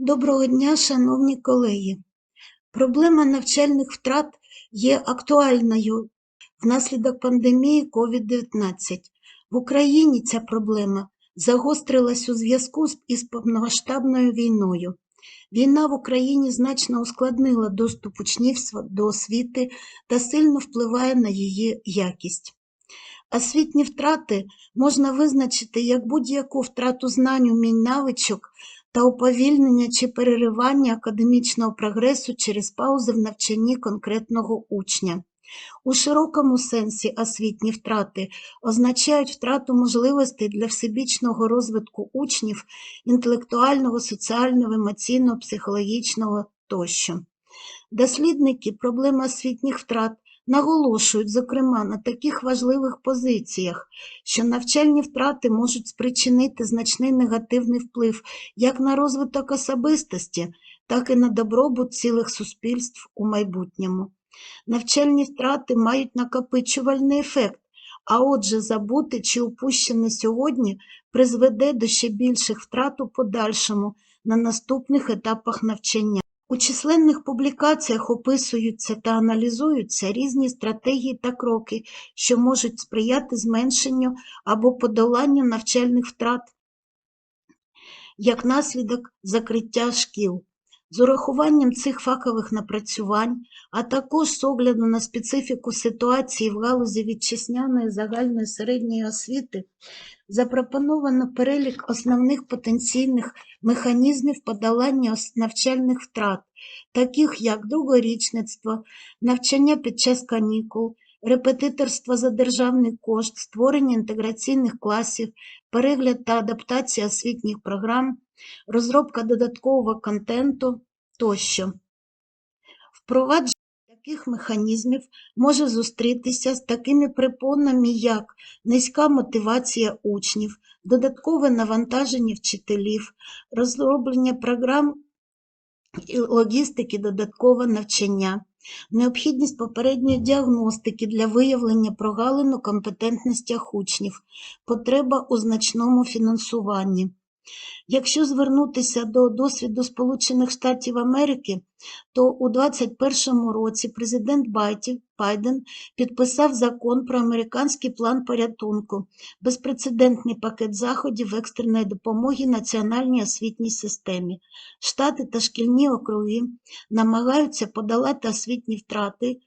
Доброго дня, шановні колеги. Проблема навчальних втрат є актуальною внаслідок пандемії COVID-19. В Україні ця проблема загострилась у зв'язку із повномасштабною війною. Війна в Україні значно ускладнила доступ учнівства до освіти та сильно впливає на її якість. Освітні втрати можна визначити як будь-яку втрату знань, умінь, навичок та уповільнення чи переривання академічного прогресу через паузи в навчанні конкретного учня. У широкому сенсі освітні втрати означають втрату можливостей для всебічного розвитку учнів інтелектуального, соціального, емоційного, психологічного тощо. Дослідники проблеми освітніх втрат наголошують, зокрема, на таких важливих позиціях, що навчальні втрати можуть спричинити значний негативний вплив як на розвиток особистості, так і на добробут цілих суспільств у майбутньому. Навчальні втрати мають накопичувальний ефект, а отже, забути чи упущене сьогодні призведе до ще більших втрат у подальшому на наступних етапах навчання. У численних публікаціях описуються та аналізуються різні стратегії та кроки, що можуть сприяти зменшенню або подоланню навчальних втрат як наслідок закриття шкіл. З урахуванням цих фахових напрацювань, а також з огляду на специфіку ситуації в галузі вітчизняної загальної середньої освіти, запропоновано перелік основних потенційних механізмів подолання навчальних втрат, таких як другорічництво, навчання під час канікул, репетиторство за державний кошт, створення інтеграційних класів, перегляд та адаптація освітніх програм, розробка додаткового контенту тощо. Впровадження таких механізмів може зустрітися з такими препонами, як низька мотивація учнів, додаткове навантаження вчителів, розроблення програм і логістики додаткове навчання, необхідність попередньої діагностики для виявлення прогалин у компетентностях учнів, потреба у значному фінансуванні. Якщо звернутися до досвіду Сполучених Штатів Америки, то у 2021 році президент Байден підписав закон про американський план порятунку, безпрецедентний пакет заходів екстреної допомоги національній освітній системі. Штати та шкільні округи намагаються подолати освітні втрати,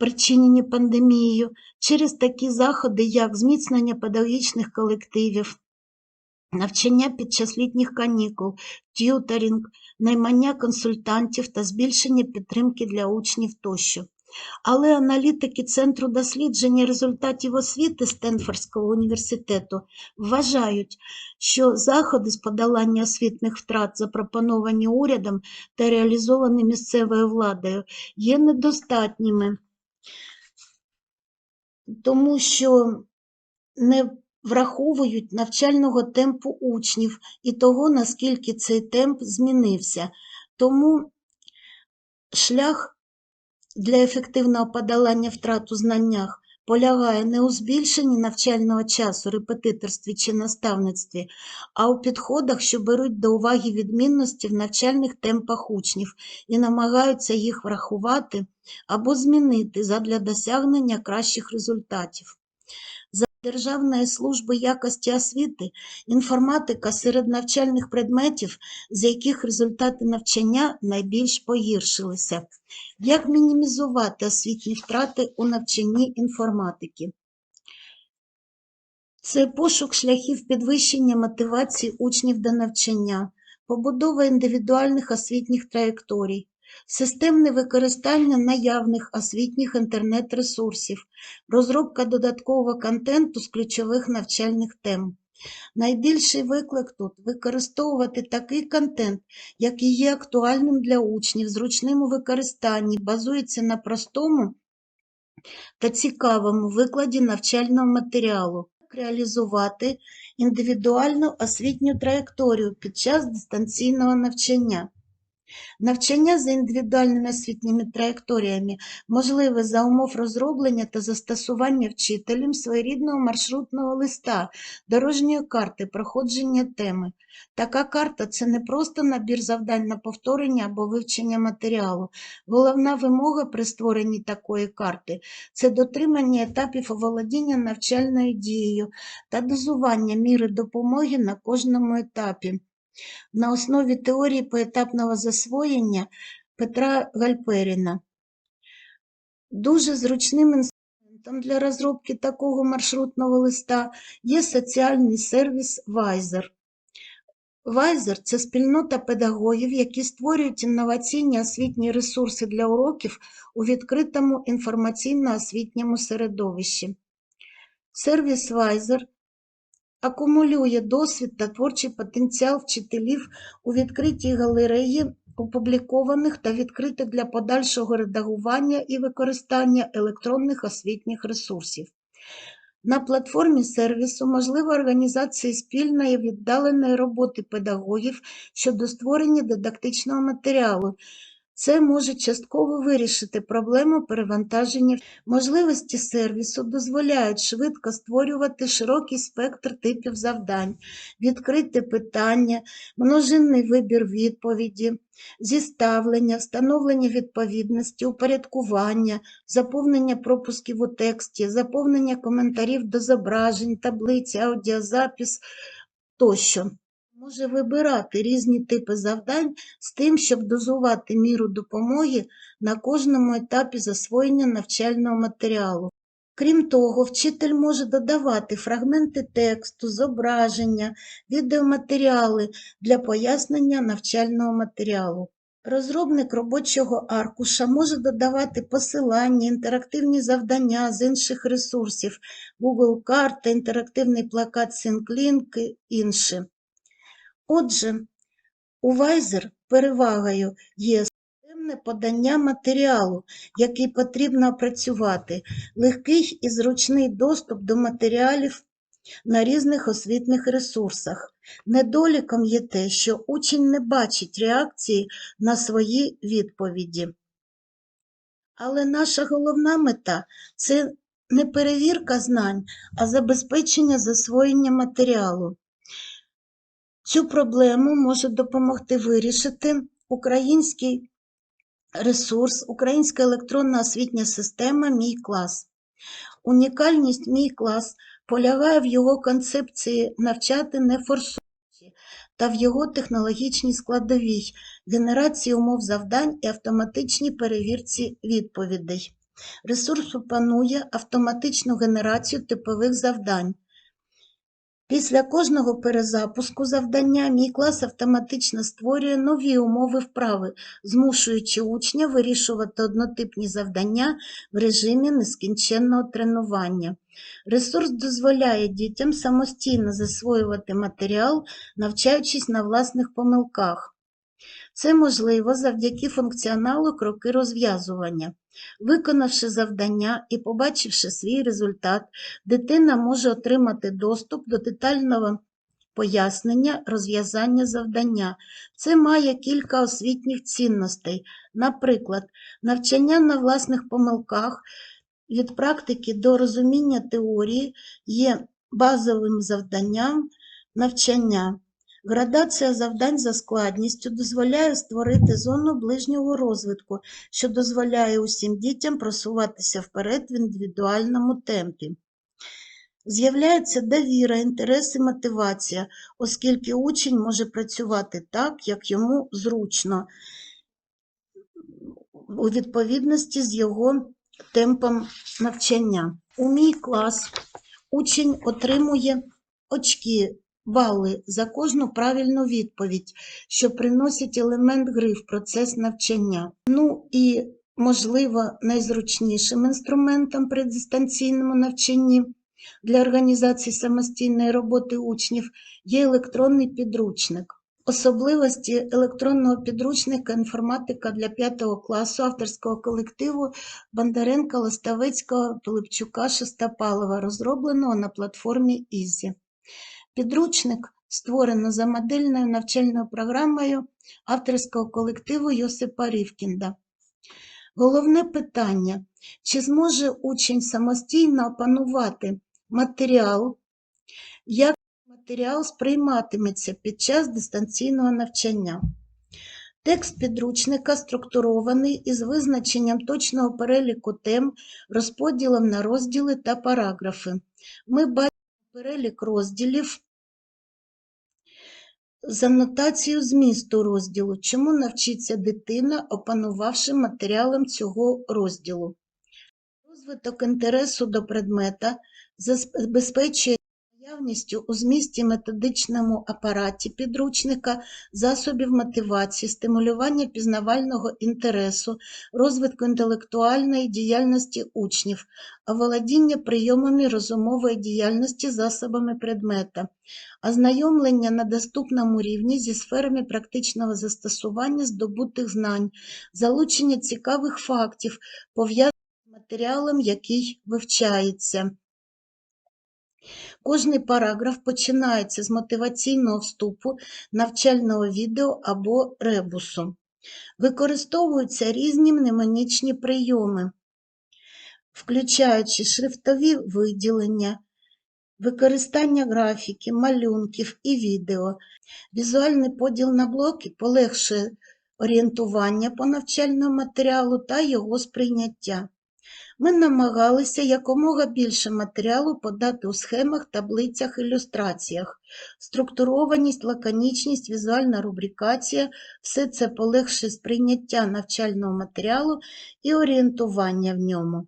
причинені пандемією, через такі заходи, як зміцнення педагогічних колективів, навчання під час літніх канікул, т'юторінг, наймання консультантів та збільшення підтримки для учнів тощо. Але аналітики Центру дослідження результатів освіти Стенфордського університету вважають, що заходи з подолання освітних втрат, запропоновані урядом та реалізовані місцевою владою, є недостатніми, тому що не враховують навчального темпу учнів і того, наскільки цей темп змінився. Тому шлях для ефективного подолання втрат у знаннях полягає не у збільшенні навчального часу, репетиторстві чи наставництві, а у підходах, що беруть до уваги відмінності в навчальних темпах учнів і намагаються їх врахувати або змінити задля досягнення кращих результатів. Державної служби якості освіти інформатика серед навчальних предметів, з яких результати навчання найбільш погіршилися. Як мінімізувати освітні втрати у навчанні інформатики? Це пошук шляхів підвищення мотивації учнів до навчання, побудова індивідуальних освітніх траєкторій, системне використання наявних освітніх інтернет-ресурсів, розробка додаткового контенту з ключових навчальних тем. Найбільший виклик тут використовувати такий контент, який є актуальним для учнів, зручним у використанні, базується на простому та цікавому викладі навчального матеріалу. Реалізувати індивідуальну освітню траєкторію під час дистанційного навчання. Навчання за індивідуальними освітніми траєкторіями можливе за умов розроблення та застосування вчителем своєрідного маршрутного листа, дорожньої карти проходження теми. Така карта це не просто набір завдань на повторення або вивчення матеріалу. Головна вимога при створенні такої карти це дотримання етапів оволодіння навчальною дією та дозування міри допомоги на кожному етапі на основі теорії поетапного засвоєння Петра Гальперіна. Дуже зручним інструментом для розробки такого маршрутного листа є соціальний сервіс Wiser. Wiser – це спільнота педагогів, які створюють інноваційні освітні ресурси для уроків у відкритому інформаційно-освітньому середовищі. Сервіс Wiser акумулює досвід та творчий потенціал вчителів у відкритій галереї опублікованих та відкритих для подальшого редагування і використання електронних освітніх ресурсів. На платформі сервісу можлива організація спільної віддаленої роботи педагогів щодо створення дидактичного матеріалу. Це може частково вирішити проблему перевантаження. Можливості сервісу дозволяють швидко створювати широкий спектр типів завдань, відкрити питання, множинний вибір відповіді, зіставлення, встановлення відповідності, упорядкування, заповнення пропусків у тексті, заповнення коментарів до зображень, таблиці, аудіозапис тощо. Може вибирати різні типи завдань з тим, щоб дозувати міру допомоги на кожному етапі засвоєння навчального матеріалу. Крім того, вчитель може додавати фрагменти тексту, зображення, відеоматеріали для пояснення навчального матеріалу. Розробник робочого аркуша може додавати посилання, інтерактивні завдання з інших ресурсів, Google карта, інтерактивний плакат SyncLink і інше. Отже, у Wiser перевагою є системне подання матеріалу, який потрібно опрацювати, легкий і зручний доступ до матеріалів на різних освітних ресурсах. Недоліком є те, що учень не бачить реакції на свої відповіді. Але наша головна мета це не перевірка знань, а забезпечення засвоєння матеріалу. Цю проблему може допомогти вирішити український ресурс, українська електронна освітня система Мій клас. Унікальність Мій клас полягає в його концепції навчати не форсуючи та в його технологічній складовій, генерації умов завдань і автоматичній перевірці відповідей. Ресурс пропонує автоматичну генерацію типових завдань. Після кожного перезапуску завдання мій клас автоматично створює нові умови вправи, змушуючи учня вирішувати однотипні завдання в режимі нескінченного тренування. Ресурс дозволяє дітям самостійно засвоювати матеріал, навчаючись на власних помилках. Це можливо завдяки функціоналу кроки розв'язування. Виконавши завдання і побачивши свій результат, дитина може отримати доступ до детального пояснення розв'язання завдання. Це має кілька освітніх цінностей, наприклад, навчання на власних помилках від практики до розуміння теорії є базовим завданням навчання. Градація завдань за складністю дозволяє створити зону ближнього розвитку, що дозволяє усім дітям просуватися вперед в індивідуальному темпі. З'являється довіра, інтерес і мотивація, оскільки учень може працювати так, як йому зручно, у відповідності з його темпом навчання. У мій клас учень отримує очки бали за кожну правильну відповідь, що приносять елемент гри в процес навчання. Ну і, можливо, найзручнішим інструментом при дистанційному навчанні для організації самостійної роботи учнів є електронний підручник. Особливості електронного підручника інформатика для 5 класу авторського колективу Бондаренка, Лоставецького, Пилипчука, Шестопалова, розробленого на платформі Ізі. Підручник створено за модельною навчальною програмою авторського колективу Йосипа Ривкінда. Головне питання: чи зможе учень самостійно опанувати матеріал, як матеріал сприйматиметься під час дистанційного навчання? Текст підручника структурований із визначенням точного переліку тем, розподілом на розділи та параграфи. Ми бачимо перелік розділів з анотацією змісту розділу, чому навчиться дитина, опанувавши матеріалом цього розділу. Розвиток інтересу до предмета забезпечує наявністю у змісті методичному апараті підручника, засобів мотивації, стимулювання пізнавального інтересу, розвитку інтелектуальної діяльності учнів, оволодіння прийомами розумової діяльності засобами предмета, ознайомлення на доступному рівні зі сферами практичного застосування здобутих знань, залучення цікавих фактів, пов'язаних з матеріалом, який вивчається. Кожний параграф починається з мотиваційного вступу, навчального відео або ребусу. Використовуються різні мнемонічні прийоми, включаючи шрифтові виділення, використання графіки, малюнків і відео. Візуальний поділ на блоки полегшує орієнтування по навчальному матеріалу та його сприйняття. Ми намагалися якомога більше матеріалу подати у схемах, таблицях, ілюстраціях. Структурованість, лаконічність, візуальна рубрикація – все це полегшує сприйняття навчального матеріалу і орієнтування в ньому.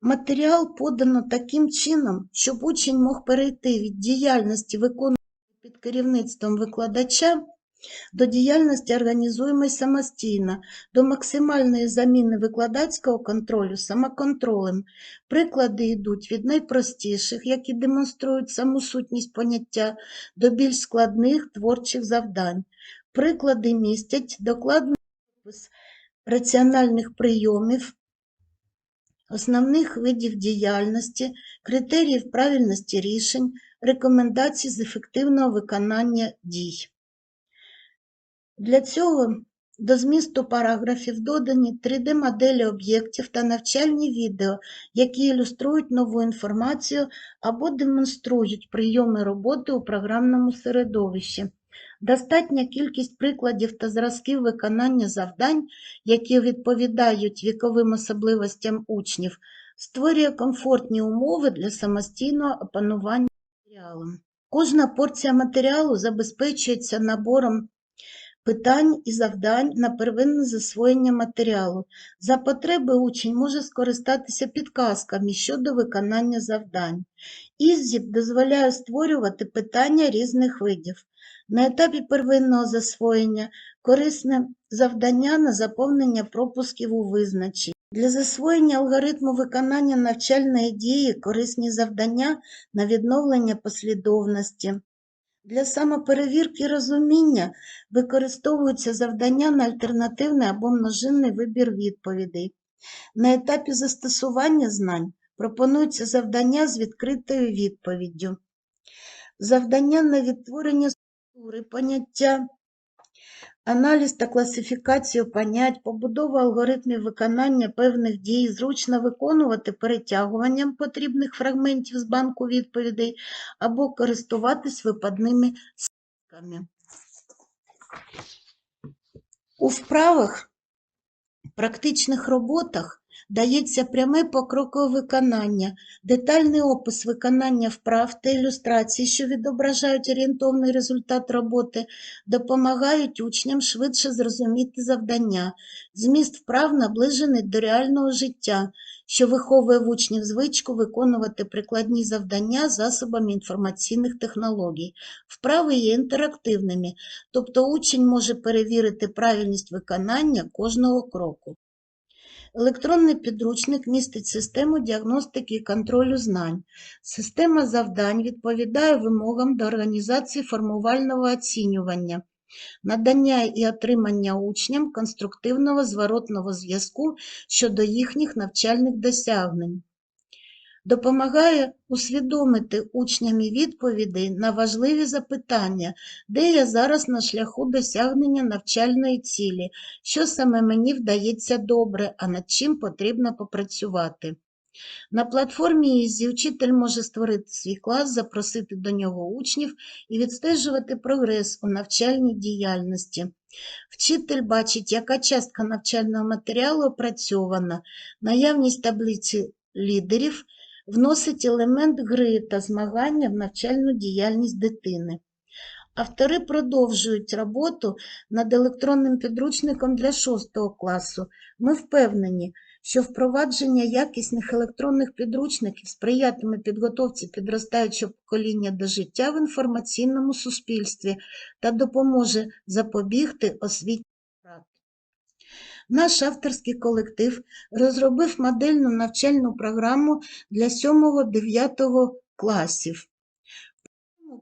Матеріал подано таким чином, щоб учень мог перейти від діяльності виконувати під керівництвом викладача до діяльності організуємої самостійно, до максимальної заміни викладацького контролю самоконтролем. Приклади йдуть від найпростіших, які демонструють саму сутність поняття, до більш складних творчих завдань. Приклади містять докладний опис раціональних прийомів, основних видів діяльності, критеріїв правильності рішень, рекомендацій з ефективного виконання дій. Для цього до змісту параграфів додані 3D-моделі об'єктів та навчальні відео, які ілюструють нову інформацію або демонструють прийоми роботи у програмному середовищі. Достатня кількість прикладів та зразків виконання завдань, які відповідають віковим особливостям учнів, створює комфортні умови для самостійного опанування матеріалом. Кожна порція матеріалу забезпечується набором питань і завдань на первинне засвоєння матеріалу. За потреби учень може скористатися підказками щодо виконання завдань. Іззіп дозволяє створювати питання різних видів. На етапі первинного засвоєння корисне завдання на заповнення пропусків у визначенні. Для засвоєння алгоритму виконання навчальної дії корисні завдання на відновлення послідовності. Для самоперевірки розуміння використовуються завдання на альтернативний або множинний вибір відповідей. На етапі застосування знань пропонуються завдання з відкритою відповіддю. Завдання на відтворення структури поняття, аналіз та класифікацію понять, побудова алгоритмів виконання певних дій, зручно виконувати перетягуванням потрібних фрагментів з банку відповідей або користуватись випадними списками. У вправах, практичних роботах дається пряме покрокове виконання, детальний опис виконання вправ та ілюстрації, що відображають орієнтовний результат роботи, допомагають учням швидше зрозуміти завдання, зміст вправ наближений до реального життя, що виховує в учнів звичку виконувати прикладні завдання засобами інформаційних технологій. Вправи є інтерактивними, тобто учень може перевірити правильність виконання кожного кроку. Електронний підручник містить систему діагностики і контролю знань. Система завдань відповідає вимогам до організації формувального оцінювання, надання і отримання учням конструктивного зворотного зв'язку щодо їхніх навчальних досягнень. Допомагає усвідомити учням і відповіді на важливі запитання, де я зараз на шляху досягнення навчальної цілі, що саме мені вдається добре, а над чим потрібно попрацювати. На платформі Easy учитель може створити свій клас, запросити до нього учнів і відстежувати прогрес у навчальній діяльності. Вчитель бачить, яка частка навчального матеріалу опрацьована, наявність таблиці лідерів вносить елемент гри та змагання в навчальну діяльність дитини. Автори продовжують роботу над електронним підручником для 6 класу. Ми впевнені, що впровадження якісних електронних підручників сприятиме підготовці підростаючого покоління до життя в інформаційному суспільстві та допоможе запобігти освітній. Наш авторський колектив розробив модельну навчальну програму для 7-9 класів.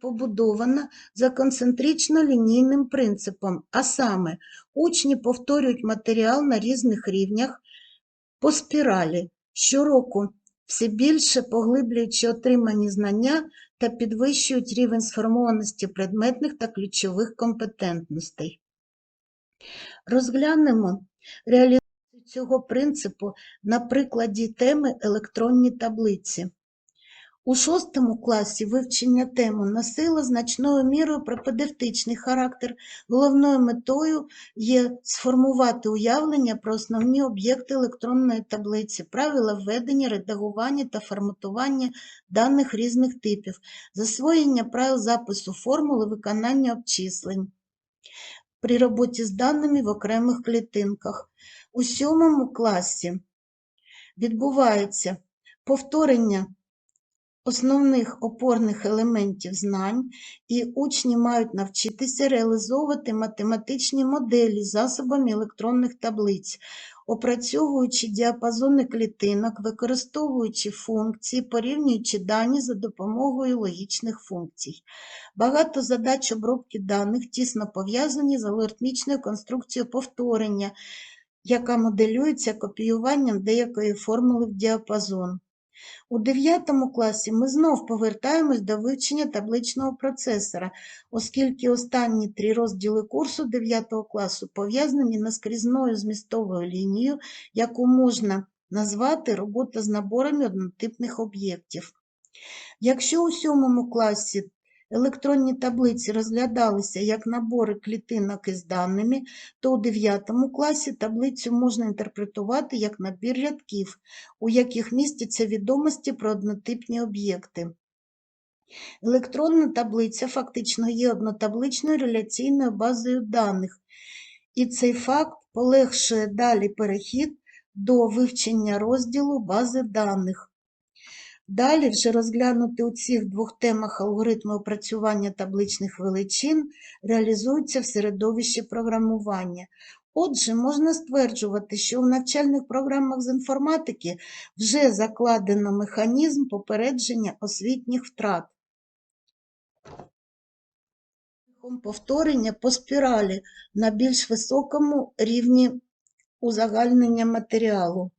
Побудована за концентрично-лінійним принципом, а саме учні повторюють матеріал на різних рівнях по спіралі, щороку все більше поглиблюючи отримані знання та підвищують рівень сформованості предметних та ключових компетентностей. Розглянемо реалізацію цього принципу на прикладі теми електронні таблиці. У шостому класі вивчення теми носило значною мірою пропедевтичний характер. Головною метою є сформувати уявлення про основні об'єкти електронної таблиці, правила введення, редагування та форматування даних різних типів, засвоєння правил запису формули, виконання обчислень при роботі з даними в окремих клітинках. У сьомому класі відбувається повторення основних опорних елементів знань, і учні мають навчитися реалізовувати математичні моделі засобами електронних таблиць, опрацьовуючи діапазони клітинок, використовуючи функції, порівнюючи дані за допомогою логічних функцій. Багато задач обробки даних тісно пов'язані з алгоритмічною конструкцією повторення, яка моделюється копіюванням деякої формули в діапазон. У 9 класі ми знов повертаємось до вивчення табличного процесора, оскільки останні три розділи курсу 9 класу пов'язані наскрізною змістовою лінією, яку можна назвати робота з наборами однотипних об'єктів. Якщо у 7 класі електронні таблиці розглядалися як набори клітинок із даними, то у 9 класі таблицю можна інтерпретувати як набір рядків, у яких містяться відомості про однотипні об'єкти. Електронна таблиця фактично є однотабличною реляційною базою даних, і цей факт полегшує далі перехід до вивчення розділу бази даних. Далі вже розглянути у цих двох темах алгоритми опрацювання табличних величин реалізуються в середовищі програмування. Отже, можна стверджувати, що в навчальних програмах з інформатики вже закладено механізм попередження освітніх втрат. Повторення по спіралі на більш високому рівні узагальнення матеріалу.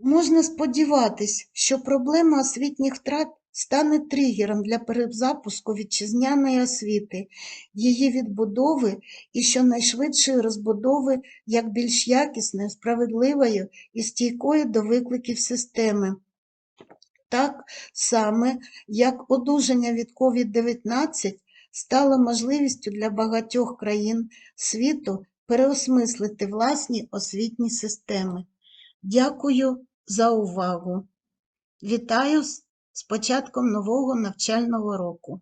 Можна сподіватись, що проблема освітніх втрат стане тригером для перезапуску вітчизняної освіти, її відбудови і щонайшвидшої розбудови як більш якісної, справедливої і стійкої до викликів системи. Так саме, як одужання від COVID-19 стало можливістю для багатьох країн світу переосмислити власні освітні системи. Дякую за увагу! Вітаю з початком нового навчального року!